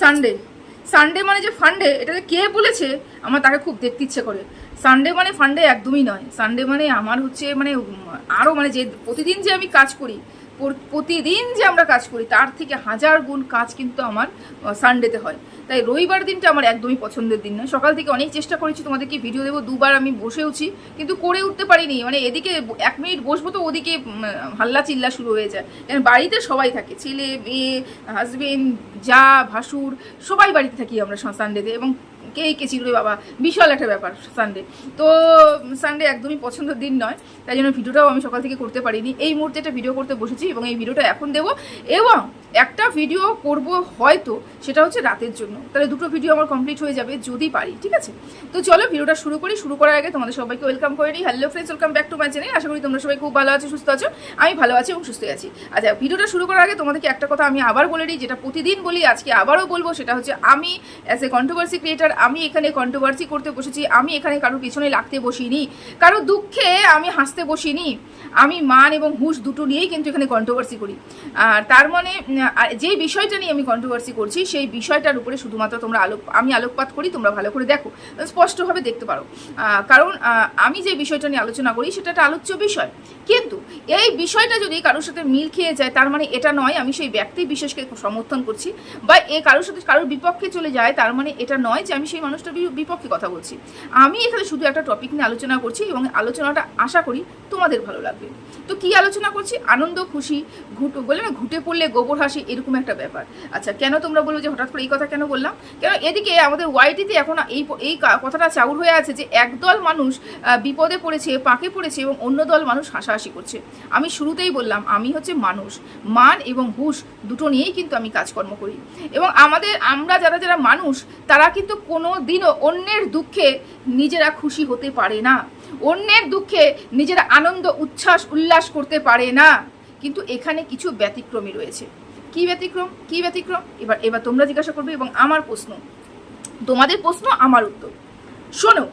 Sunday Sunday মানে যে ফান্ডে এটাকে কে বলেছে, আমার তাকে খুব দেখতে ইচ্ছে করে। সানডে মানে ফান্ডে একদমই নয়। সানডে মানে আমার হচ্ছে মানে আরও আরও মানে যে, প্রতিদিন যে আমি কাজ করি প্রতিদিন যে আমরা কাজ করি, তার থেকে হাজার গুণ কাজ কিন্তু আমার সানডেতে হয়। তাই রবিবার দিনটা আমার একদমই পছন্দের দিন নয়। সকাল থেকে অনেক চেষ্টা করেছি তোমাদেরকে ভিডিও দেবো। দুবার আমি বসেওছি, কিন্তু করে উঠতে পারিনি। মানে এদিকে এক মিনিট বসবো তো ওদিকে হাল্লা চিল্লা শুরু হয়ে যায়। কারণ বাড়িতে সবাই থাকে। ছেলে, মেয়ে হাজবেন্ড যা, ভাসুর, সবাই বাড়িতে থাকি আমরা সানডেতে এবং কে কে ছিল রে বাবা? বিশাল একটা ব্যাপার সানডে তো সানডে একদমই পছন্দের দিন নয়, তাই জন্য ভিডিওটাও আমি সকাল থেকে করতে পারিনি। এই মুহূর্তে একটা ভিডিও করতে বসেছি এবং এই ভিডিওটা এখন দেবো এবং একটা ভিডিও করব হয়তো, সেটা হচ্ছে রাতের জন্য। তাহলে দুটো ভিডিও আমার কমপ্লিট হয়ে যাবে যদি পারি, ঠিক আছে? তো চলো, ভিডিওটা শুরু করি। শুরু করার আগে তোমাদের সবাইকে ওয়েলকাম করে নিই। Hello friends welcome back to my channel আশা করি তোমরা সবাই খুব ভালো আছো, সুস্থ আছো। আমি ভালো আছি এবং সুস্থ আছি। আচ্ছা ভিডিওটা শুরু করার আগে তোমাদেরকে একটা কথা আমি আবার বলে দিই, যেটা প্রতিদিন বলি, আজকে আবারও বলব, সেটা হচ্ছে আমি অ্যাজ এ কন্ট্রোভার্সি ক্রিয়েটার আমি এখানে কন্ট্রোভার্সি করতে বসেছি। আমি এখানে কারোর পিছনে লাগতে বসিনি। কারও দুঃখে আমি হাসতে বসিনি। আমি মান এবং হুঁশ দুটো নিয়েই কিন্তু এখানে কন্ট্রোভার্সি করি। আর তার মানে আর যে বিষয়টা নিয়ে আমি কন্ট্রোভার্সি করছি, সেই বিষয়টার উপরে শুধুমাত্র তোমরা আলোক, আমি আলোকপাত করি, তোমরা ভালো করে দেখো। স্পষ্টভাবে দেখতে পারো। কারণ আমি যে বিষয়টা নিয়ে আলোচনা করি, সেটা একটা আলোচ্য বিষয়। কিন্তু এই বিষয়টা যদি কারোর সাথে মিল খেয়ে যায়, তার মানে এটা নয়, আমি সেই ব্যক্তি বিশেষকে সমর্থন করছি, বা এ কারোর সাথে, কারোর বিপক্ষে চলে যায়, তার মানে এটা নয় যে আমি সেই মানুষটার বিপক্ষে কথা বলছি। আমি এখানে শুধু একটা টপিক নিয়ে আলোচনা করছি এবং আলোচনাটা আশা করি তোমাদের ভালো লাগবে। তো কি আলোচনা করছি? আনন্দ, খুশি, ঘুটো, বলে না, ঘুটে পড়লে গোবর হাসি এরকম একটা ব্যাপার। আচ্ছা কেন তোমরা বলো যে হঠাৎ করে এই কথা কেন বললাম? কেন এদিকে আমাদের ওয়াইটিতে এখন এই এই কথাটা চাউর হয়ে আছে যে একদল মানুষ বিপদে পড়েছে, পাকে পড়েছে এবং অন্য দল মানুষ হাসাহাসি করছে। আমি শুরুতেই বললাম, আমি হচ্ছে মানুষ। মান এবং হুশ দুটো নিয়েই কিন্তু আমি কাজকর্ম করি। এবং আমাদের, আমরা যারা যারা মানুষ, তারা কিন্তু কোনো দিনও অন্যের দুঃখে নিজেরা খুশি হতে পারে না। অন্যের দুঃখে নিজেরা আনন্দ, উচ্ছ্বাস, উল্লাস করতে পারে না। কিন্তু এখানে কিছু ব্যতিক্রমী রয়েছে। কি ব্যতিক্রম কি ব্যতিক্রম? এবার এবার তোমরা জিজ্ঞাসা করবে এবং আমার প্রশ্ন। তোমাদের প্রশ্ন, আমার উত্তর। শোনো,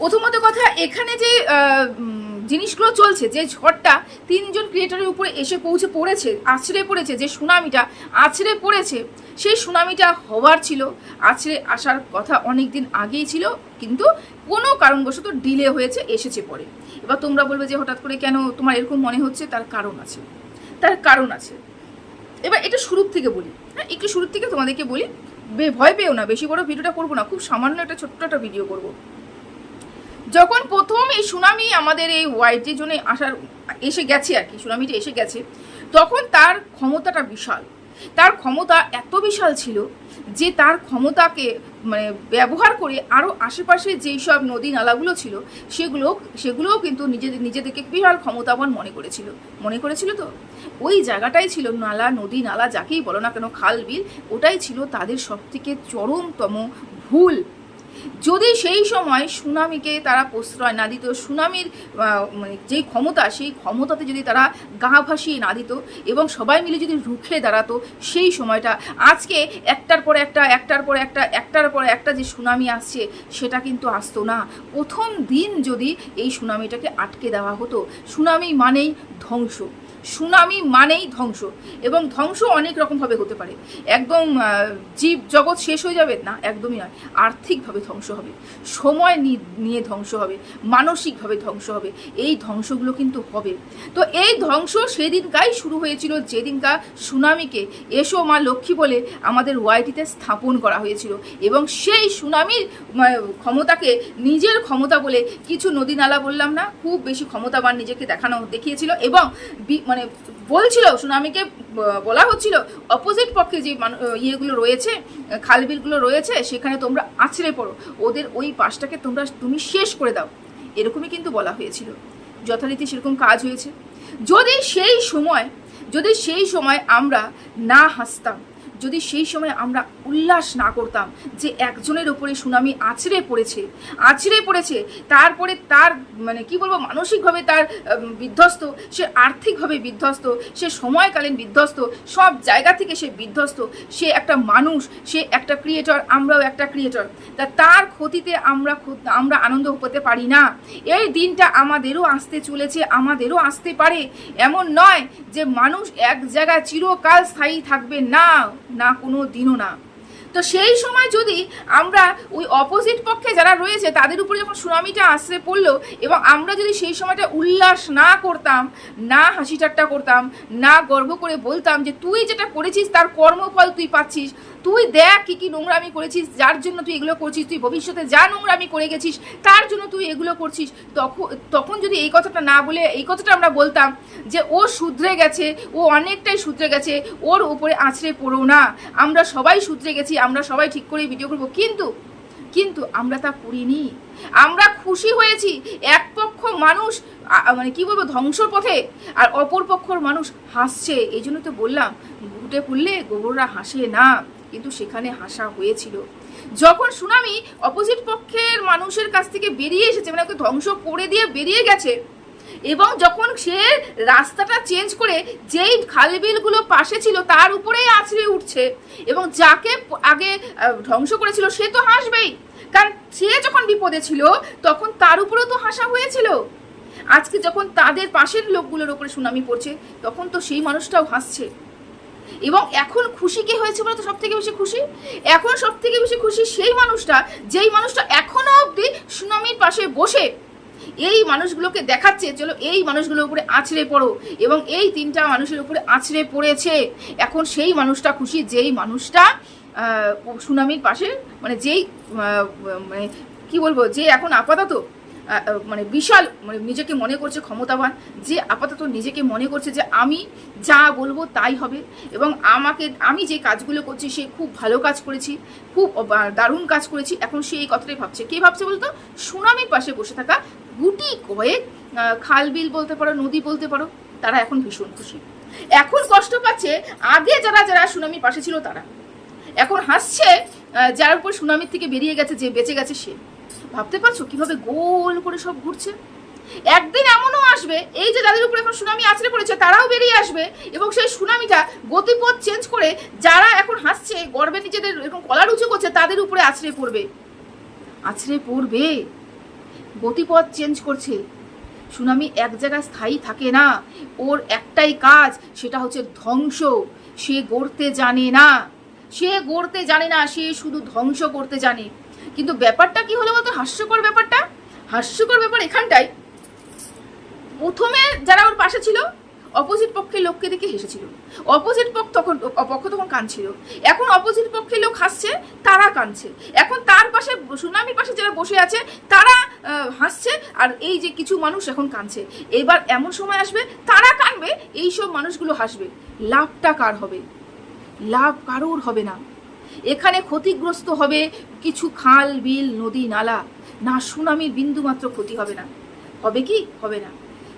প্রথমত কথা, এখানে যে জিনিসগুলো চলছে, যে ঝড়টা তিনজন ক্রিয়েটারের উপরে এসে পৌঁছে পড়েছে, আছড়ে পড়েছে, যে সুনামিটা আছড়ে পড়েছে, সেই সুনামিটা হওয়ার ছিল, আছড়ে আসার কথা অনেক দিন আগেই ছিল, কিন্তু কোনো কারণবশত ডিলে হয়েছে, এসেছে পরে। এবার তোমরা বলবে যে হঠাৎ করে কেন তোমার এরকম মনে হচ্ছে? তার কারণ আছে। তার কারণ আছে। এবার এটা শুরুর থেকে বলি। হ্যাঁ একটু শুরুর থেকে তোমাদেরকে বলি ভয় পেও না, বেশি বড় ভিডিওটা করব না, খুব সামান্য একটা ছোট্ট একটা ভিডিও করব। যখন প্রথম এই সুনামি আমাদের এই ওয়াইটি জোনে আসার, এসে গেছে আর কি, সুনামিটা এসে গেছে, তখন তার ক্ষমতাটা বিশাল। তার ক্ষমতা এত বিশাল ছিল যে তার ক্ষমতাকে মানে ব্যবহার করে আরও আশেপাশে যেই সব নদী নালাগুলো ছিল, সেগুলো, সেগুলোও কিন্তু নিজেদের নিজেদেরকে বিশাল ক্ষমতাবান মনে করেছিল। মনে করেছিল তো? ওই জায়গাটাই ছিল নালা, নদী, নালা, যাকেই বলো না কেন, খাল, বিল, ওটাই ছিল তাদের সবথেকে চরমতম ভুল। যদি সেই সময় সুনামিকে তারা প্রশ্রয় না দিত, সুনামির মানে যেই ক্ষমতা, সেই ক্ষমতাতে যদি তারা গা ভাসিয়ে না দিত এবং সবাই মিলে যদি রুখে দাঁড়াতো, সেই সময়টা, আজকে একটার পর একটা, একটার পর একটা, একটার পর একটা যে সুনামি আসছে, সেটা কিন্তু আসতো না। প্রথম দিন যদি এই সুনামিটাকে আটকে দেওয়া হতো, সুনামি মানেই ধ্বংস। সুনামি মানেই ধ্বংস এবং ধ্বংস অনেক রকমভাবে হতে পারে। একদম জীব জগৎ শেষ হয়ে যাবে? না একদমই নয়। আর্থিকভাবে ধ্বংস হবে সময় নিয়ে ধ্বংস হবে মানসিকভাবে ধ্বংস হবে এই ধ্বংসগুলো কিন্তু হবে। তো এই ধ্বংস সেদিনকাই শুরু হয়েছিল যেদিনকা সুনামিকে এসো মা লক্ষ্মী বলে আমাদের ওয়াইটিতে স্থাপন করা হয়েছিল এবং সেই সুনামির মানে, ক্ষমতাকে নিজের ক্ষমতা বলে কিছু নদী নালা বললাম না খুব বেশি ক্ষমতাবান নিজেকে দেখানো দেখিয়েছিল এবং বি- মানে বলছিল, সুনামিকে বলা হচ্ছিল অপোজিট পক্ষে যে ইয়েগুলো রয়েছে খালবিলগুলো রয়েছে, সেখানে তোমরা আছড়ে পড়ো। ওদের ওই পাশটাকে তোমরা তুমি শেষ করে দাও। এরকমই কিন্তু বলা হয়েছিল। যথারীতি সেরকম কাজ হয়েছে। যদি সেই সময়, যদি সেই সময় আমরা না হাসতাম যদি সেই সময় আমরা উল্লাস না করতাম যে একজনের ওপরে সুনামি আছড়ে পড়েছে আছড়ে পড়েছে, তারপরে তার মানে কি বলব, মানসিকভাবে তার বিধ্বস্ত, সে আর্থিকভাবে বিধ্বস্ত, সে সময়কালীন বিধ্বস্ত, সব জায়গা থেকে সে বিধ্বস্ত, সে একটা মানুষ, সে একটা ক্রিয়েটর আমরাও একটা ক্রিয়েটর তা তার ক্ষতিতে আমরা আমরা আনন্দ পেতে পারি না। এই দিনটা আমাদেরও আসতে চলেছে, আমাদেরও আসতে পারে। এমন নয় যে মানুষ এক জায়গায় চিরকাল স্থায়ী থাকবে না। না কোনো দিনও না। তো সেই সময় যদি আমরা ওই অপোজিট পক্ষে যারা রয়েছে, তাদের উপরে যখন সুনামিটা আশ্রে পড়ল এবং আমরা যদি সেই সময়টা উল্লাস না করতাম, না হাসি ঠাট্টা করতাম, না গর্ব করে বলতাম যে তুই যেটা করেছিস তার কর্মফল তুই পাচ্ছিস, তুই দেখ কি কি নোংরামি করেছিস, যার জন্য তুই এগুলো করছিস, তুই ভবিষ্যতে যা নোংরামি করে গেছিস, তার জন্য তুই এগুলো করছিস তখন তখন যদি এই কথাটা না বলে, এই কথাটা আমরা বলতাম যে ও শুধরে গেছে, ও অনেকটাই শুধরে গেছে, ওর উপরে আছড়ে পড়ো না, আমরা সবাই শুধরে গেছি আমরা সবাই ঠিক করে ভিডিও করব। কিন্তু কিন্তু আমরা তা করিনি। আমরা খুশি হয়েছি। এক পক্ষ মানুষ মানে কি বলব, ধ্বংসর পথে, আর অপর পক্ষর মানুষ হাসছে। এই জন্য তো বললাম, ঘুটে পড়লে গোবররা হাসে না। কিন্তু সেখানে হাসা হয়েছিল। যখন সুনামি অপোজিট পক্ষের মানুষের কাছ থেকে বেরিয়ে এসেছে মানে ওকে ধ্বংস করে দিয়ে বেরিয়ে গেছে এবং যখন সে রাস্তাটা চেঞ্জ করে যেই খালবিলগুলো পাশে ছিল তার উপরেই আছড়ে উঠছে এবং যাকে আগে ধ্বংস করেছিল সে তো হাসবেই। কারণ সে যখন বিপদে ছিল, তখন তার উপরেও তো হাসা হয়েছিল। আজকে যখন তাদের পাশের লোকগুলোর উপরে সুনামি পড়ছে, তখন তো সেই মানুষটাও হাসছে। এবং এখন খুশি কে হয়েছে বলে তো সব থেকে বেশি খুশি? এখন সব থেকে বেশি খুশি সেই মানুষটা, যেই মানুষটা এখনও অবধি সুনামির পাশে বসে এই মানুষগুলোকে দেখাচ্ছে, চলো এই মানুষগুলোর উপরে আছড়ে পড়ো। এবং এই তিনটা মানুষের উপরে আছড়ে পড়েছে। এখন সেই মানুষটা খুশি, যেই মানুষটা সুনামির পাশে মানে যেই মানে কি বলব, যে এখন আপাতত মানে বিশাল মানে নিজেকে মনে করছে ক্ষমতাবান, যে আপাতত নিজেকে মনে করছে যে আমি যা বলব তাই হবে। এবং আমাকে, আমি যে কাজগুলো করছি, সে খুব ভালো কাজ করেছি, খুব দারুণ কাজ করেছি। এখন সে এই কথাটাই ভাবছে। কে ভাবছে বলতো? সুনামির পাশে বসে থাকা গুটি কয়েক খাল বিল বলতে পারো, নদী বলতে পারো, তারা এখন ভীষণ খুশি। এখন কষ্ট পাচ্ছে, আগে যারা যারা সুনামির পাশে ছিল তারা। এখন হাসছে যার উপর সুনামির থেকে বেরিয়ে গেছে, যে বেঁচে গেছে সে। ভাবতে পারছ কীভাবে গোল করে সব ঘুরছে? একদিন এমনও আসবে, এই যে যাদের উপরে এখন সুনামি আছড়ে পড়েছে, তারাও বেরিয়ে আসবে, এবং সেই সুনামিটা গতিপথ চেঞ্জ করে যারা এখন হাসছে, গর্বে নিজেদের এরকম কলার উঁচু করছে, তাদের উপরে আছড়ে পড়বে। আছড়ে পড়বে? গতিপথ চেঞ্জ করছে। সুনামি এক জায়গায় স্থায়ী থাকে না। ওর একটাই কাজ, সেটা হচ্ছে ধ্বংস। সে গড়তে জানে না। সে গড়তে জানে না, সে শুধু ধ্বংস করতে জানে। কিন্তু ব্যাপারটা কি হলো বলতো? হাস্যকর ব্যাপারটা? হাস্যকর ব্যাপার এখানটাই প্রথমে যারা ওর পাশে ছিল অপোজিট পক্ষের লোককে দেখে হেসেছিল। অপোজিট পক্ষ তখন পক্ষ তখন কাঁদছিল। এখন অপোজিট পক্ষের লোক হাসছে, তারা কাঁদছে। এখন তার পাশে, সুনামির পাশে যারা বসে আছে, তারা হাসছে, আর এই যে কিছু মানুষ এখন কাঁদছে। এবার এমন সময় আসবে, তারা কাঁদবে এই সব মানুষগুলো হাসবে। লাভটা কার হবে? লাভ কারোর হবে না। এখানে ক্ষতিগ্রস্ত হবে কিছু খাল, বিল, নদী, নালা। না, সুনামির বিন্দু মাত্র ক্ষতি হবে না। হবে কি? হবে না।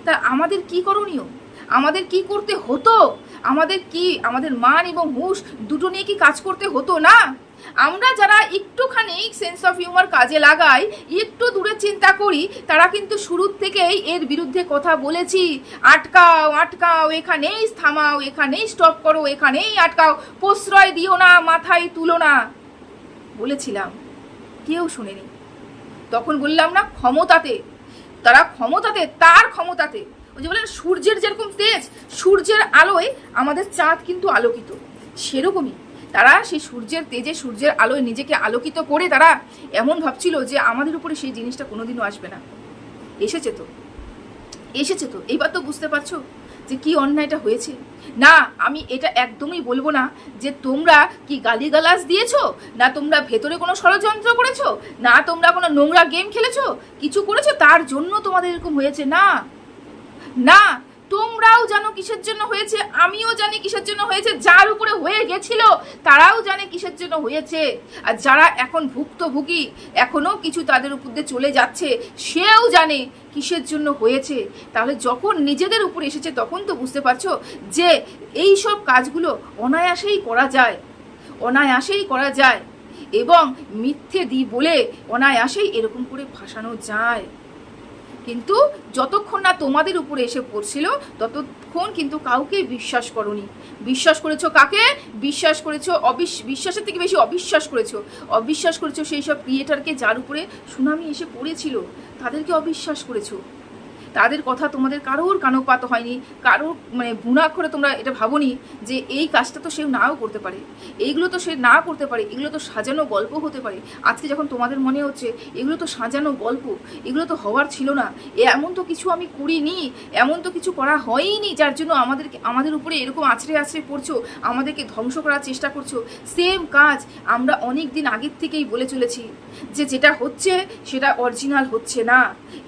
তা আমাদের কি করণীয়? আমাদের কি করতে হতো? আমাদের কি, আমাদের মান এবং হুঁশ দুটো নিয়ে কি কাজ করতে হতো না? আমরা যারা একটুখানি সেন্স অফ হিউমার কাজে লাগাই, একটু দূরে চিন্তা করি, তারা কিন্তু শুরুর থেকেই এর বিরুদ্ধে কথা বলেছি। আটকাও আটকাও, এখানেই থামাও, এখানেই স্টপ করো, এখানেই আটকাও, প্রশ্রয় দিও না, মাথায় তুলো না। বলেছিলাম, কেউ শুনেনি। তখন বললাম, না, ক্ষমতাতে। তারা ক্ষমতাতে, তার ক্ষমতাতে। ওই যে সূর্যের যেরকম তেজ, সূর্যের আলোয় আমাদের চাঁদ কিন্তু আলোকিত। সেরকমই তারা সেই সূর্যের তেজে, সূর্যের আলোয় নিজেকে আলোকিত করে তারা এমন ভাবছিল যে আমাদের উপরে সেই জিনিসটা কোনোদিনও আসবে না। এসেছে তো। এসেছে তো। এইবার তো বুঝতে পারছ যে কি অন্যায়টা হয়েছে। না, আমি এটা একদমই বলব না যে তোমরা কি গালিগালাজ দিয়েছ? না, তোমরা ভেতরে কোনো ষড়যন্ত্র করেছ? না, তোমরা কোনো নোংরা গেম খেলেছো? কিছু করেছ? তার জন্য তোমাদের এরকম হয়েছে? না। না, তোমরাও জানো কিসের জন্য হয়েছে, আমিও জানি কিসের জন্য হয়েছে, যার উপরে হয়ে গেছিল, তারাও জানে কিসের জন্য হয়েছে। আর যারা এখন ভুক্তভোগী, এখনও কিছু তাদের উপর দিয়ে চলে যাচ্ছে, সেও জানে কিসের জন্য হয়েছে। তাহলে যখন নিজেদের উপর এসেছে, তখন তো বুঝতে পারছ যে এই সব কাজগুলো অনায়াসেই করা যায়। অনায়াসেই করা যায়। এবং মিথ্যে দি বলে অনায়াসেই এরকম করে ভাসানো যায়। কিন্তু যতক্ষণ না তোমাদের উপরে এসে পড়ছিল, ততক্ষণ কিন্তু কাউকে বিশ্বাস করনি। বিশ্বাস করেছ কাকে? বিশ্বাস করেছ অবিশ, বিশ্বাসের থেকে বেশি অবিশ্বাস করেছ। অবিশ্বাস করেছ সেই সব ক্রিয়েটারকে যার উপরে সুনামি এসে পড়েছিল, তাদেরকে অবিশ্বাস করেছ। তাদের কথা তোমাদের কারোর কানোপাত হয়নি, কারোর মানে করে তোমরা এটা ভাবোনি যে এই কাজটা তো সে নাও করতে পারে। এইগুলো তো সে না করতে পারে, এগুলো তো সাজানো গল্প হতে পারে। আজকে যখন তোমাদের মনে হচ্ছে এগুলো তো সাজানো গল্প, এগুলো তো হওয়ার ছিল না, এমন তো কিছু আমি করিনি, এমন তো কিছু করা হয়নি যার জন্য আমাদেরকে আমাদের উপরে এরকম আছড়ে আছড়ে পড়ছো, আমাদেরকে ধ্বংস করার চেষ্টা করছ। সেম কাজ আমরা অনেক দিন আগের থেকেই বলে চলেছি যে যেটা হচ্ছে সেটা অরিজিনাল হচ্ছে না,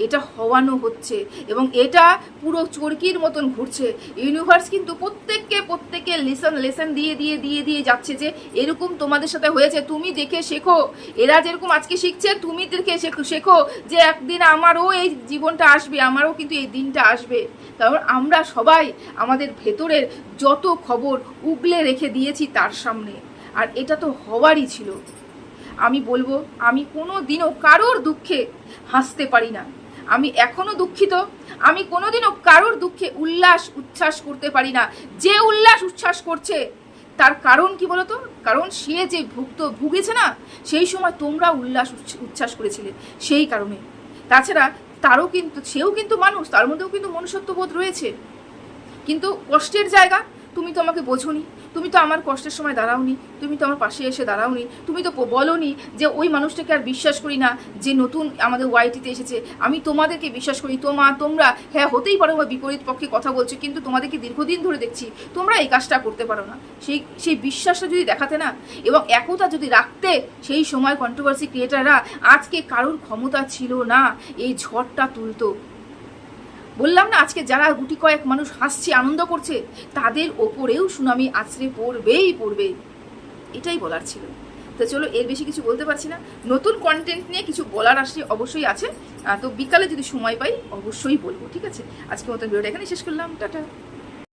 এটা হওয়ানো হচ্ছে। এবং এটা পুরো চরকির মতন ঘুরছে। ইউনিভার্স কিন্তু প্রত্যেককে প্রত্যেককে লেসন লেসন দিয়ে দিয়ে দিয়ে দিয়ে যাচ্ছে যে এরকম তোমাদের সাথে হয়েছে। তুমি দেখে শেখো। এরা যেরকম আজকে শিখছে, তুমি দেখে শেখো শেখো যে একদিন আমারও এই জীবনটা আসবে, আমারও কিন্তু এই দিনটা আসবে। কারণ আমরা সবাই আমাদের ভেতরের যত খবর উগলে রেখে দিয়েছি তার সামনে। আর এটা তো হওয়ারই ছিল। আমি বলব, আমি কোনো দিনও কারোর দুঃখে হাসতে পারি না। আমি এখনও দুঃখিত। আমি কোনোদিনও কারোর দুঃখে উল্লাস উচ্ছ্বাস করতে পারি না। যে উল্লাস উচ্ছ্বাস করছে, তার কারণ কি বলতো? কারণ সে যে ভুক্ত, ভুগেছে না, সেই সময় তোমরা উল্লাস উচ্ছ- উচ্ছ্বাস করেছিলে সেই কারণে। তাছাড়া তারও কিন্তু, সেও কিন্তু মানুষ, তার মধ্যেও কিন্তু মনুষ্যত্ববোধ রয়েছে। কিন্তু কষ্টের জায়গা তুমি তো আমাকে বোঝোনি, তুমি তো আমার কষ্টের সময় দাঁড়াওনি, তুমি তো আমার পাশে এসে দাঁড়াওনি, তুমি তো বলনি যে ওই মানুষটাকে আর বিশ্বাস করি না যে নতুন আমাদের ওয়াইটিতে এসেছে। আমি তোমাদেরকে বিশ্বাস করি, তোমা, তোমরা হ্যাঁ হতেই পারো, বা বিপরীত পক্ষে কথা বলছো, কিন্তু তোমাদেরকে দীর্ঘদিন ধরে দেখছি, তোমরা এই কাজটা করতে পারো না। সেই সেই বিশ্বাসটা যদি দেখাতে না, এবং একতা যদি রাখতে, সেই সময় কন্ট্রোভার্সি ক্রিয়েটাররা আজকে কারোর ক্ষমতা ছিল না, এই ঝড়টা তুলতো। বললাম না, আজকে যারা গুটি কয়েক মানুষ হাসছে, আনন্দ করছে, তাদের ওপরেও সুনামি আছড়ে পড়বেই পড়বে। এটাই বলার ছিল। তো চলো, এর বেশি কিছু বলতে পারছি না। নতুন কন্টেন্ট নিয়ে কিছু বলার আসলে অবশ্যই আছে। তো বিকালে যদি সময় পাই, অবশ্যই বলব, ঠিক আছে? আজকে মতো ভিডিওটা এখানে শেষ করলাম। টাটা।